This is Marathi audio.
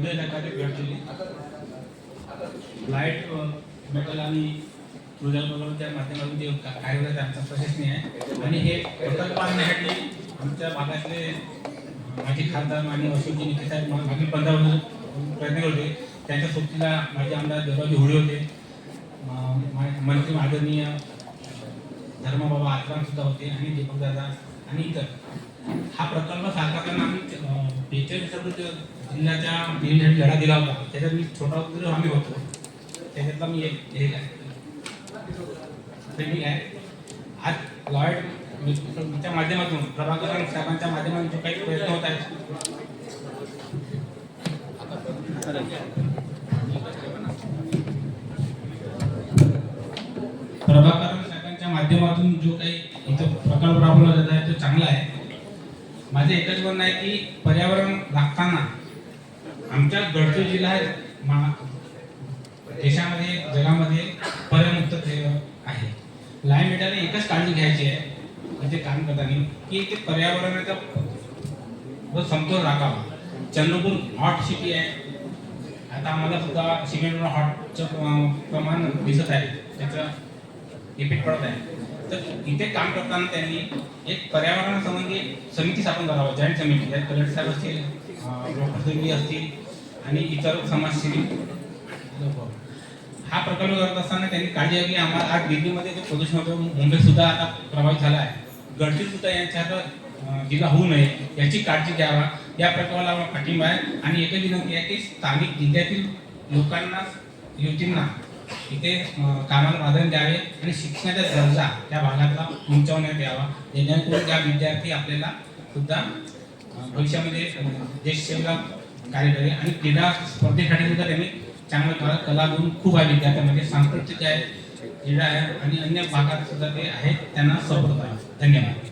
उदय नकाते गडचिरोली लाइट मेटल आणि मृदल प्रकल्पाच्या माध्यमातून जे कार्यरत आमचा प्रशासनीय आहे. आणि हे प्रकल्प आणण्यासाठी आमच्या भागातले माझे खासदार आणि अशोकजी निके साहेब मागील पंधरा वर्ष प्रयत्न होते त्यांच्या सोबतीला माझे आमदार देवराजी होळी होते. मा- मंत्री आदरणीय धर्मबाबा आत्राम सुद्धा होते आणि दीपक दादा आणि इतर. हा प्रकल्प साकारताना आम्ही बेचाळीस जिल्ह्याच्या निवडणुकीसाठी लढा दिला होता. त्याच्यात मी छोटा होतो आम्ही होतो. त्याच्यातला मी एक हे आहे ट्रेनिंग आहे आज लॉयडच्या माध्यमातून प्रभाकरण साहेबांच्या माध्यमातून जो काही प्रयत्न होत आहेत. प्रभाकरण साहेबांच्या माध्यमातून जो काही इथं प्रकल्प राबवला जात आहे तो चांगला आहे. माझं एकच म्हणणं आहे की पर्यावरण राखताना आमच्या गडचिर जिल्हा मा- देशामध्ये जगामध्ये पर्यामुक्त आहे. लाईन मीडियाने एकच काळजी घ्यायची आहे म्हणजे काम करताना की ते पर्यावरणाचा व समतोल राखावा. चंद्रपूर हॉट सिटी आहे. आता आम्हाला सुद्धा सिमेंट हॉटचं प्रमाण दिसत आहे. त्याचं इफेक्ट पडत आहे. तर इथे काम करताना त्यांनी एक पर्यावरणासंबंधी समिती स्थापन करावं जॉईंट समिती. त्यात कलट साहेब असतील असतील आणि इतर समाजसेवी हा प्रकल्प करत असताना त्यांनी काळजी घ्यावी आम्हाला आज दिल्लीमध्ये जे प्रदूषण होतं मुंबई सुद्धा आता प्रभावित झाला आहे. गडचिरोली सुद्धा यांच्या जिल्हा होऊ नये याची काळजी घ्यावा. या प्रकल्पाला आम्हाला पाठिंबा आहे. आणि एकच विनंती आहे की स्थानिक जिल्ह्यातील लोकांना युवतींना इथे कामाला प्राधान्य द्यावे आणि शिक्षणाचा दर्जा त्या भागातला उंचावण्यात यावा. जेणेकरून त्या विद्यार्थी आपल्याला सुद्धा भविष्यामध्ये अं, देश कार्य करेल. आणि क्रीडा स्पर्धेसाठी सुद्धा त्यांनी चांगलं कला कला गुण खूप आहे विद्यार्थ्यांमध्ये. सांस्कृतिक आहे क्रीडा आहे आणि अन्य भागात सुद्धा ते आहेत. त्यांना सपोर्ट आहे धन्यवाद.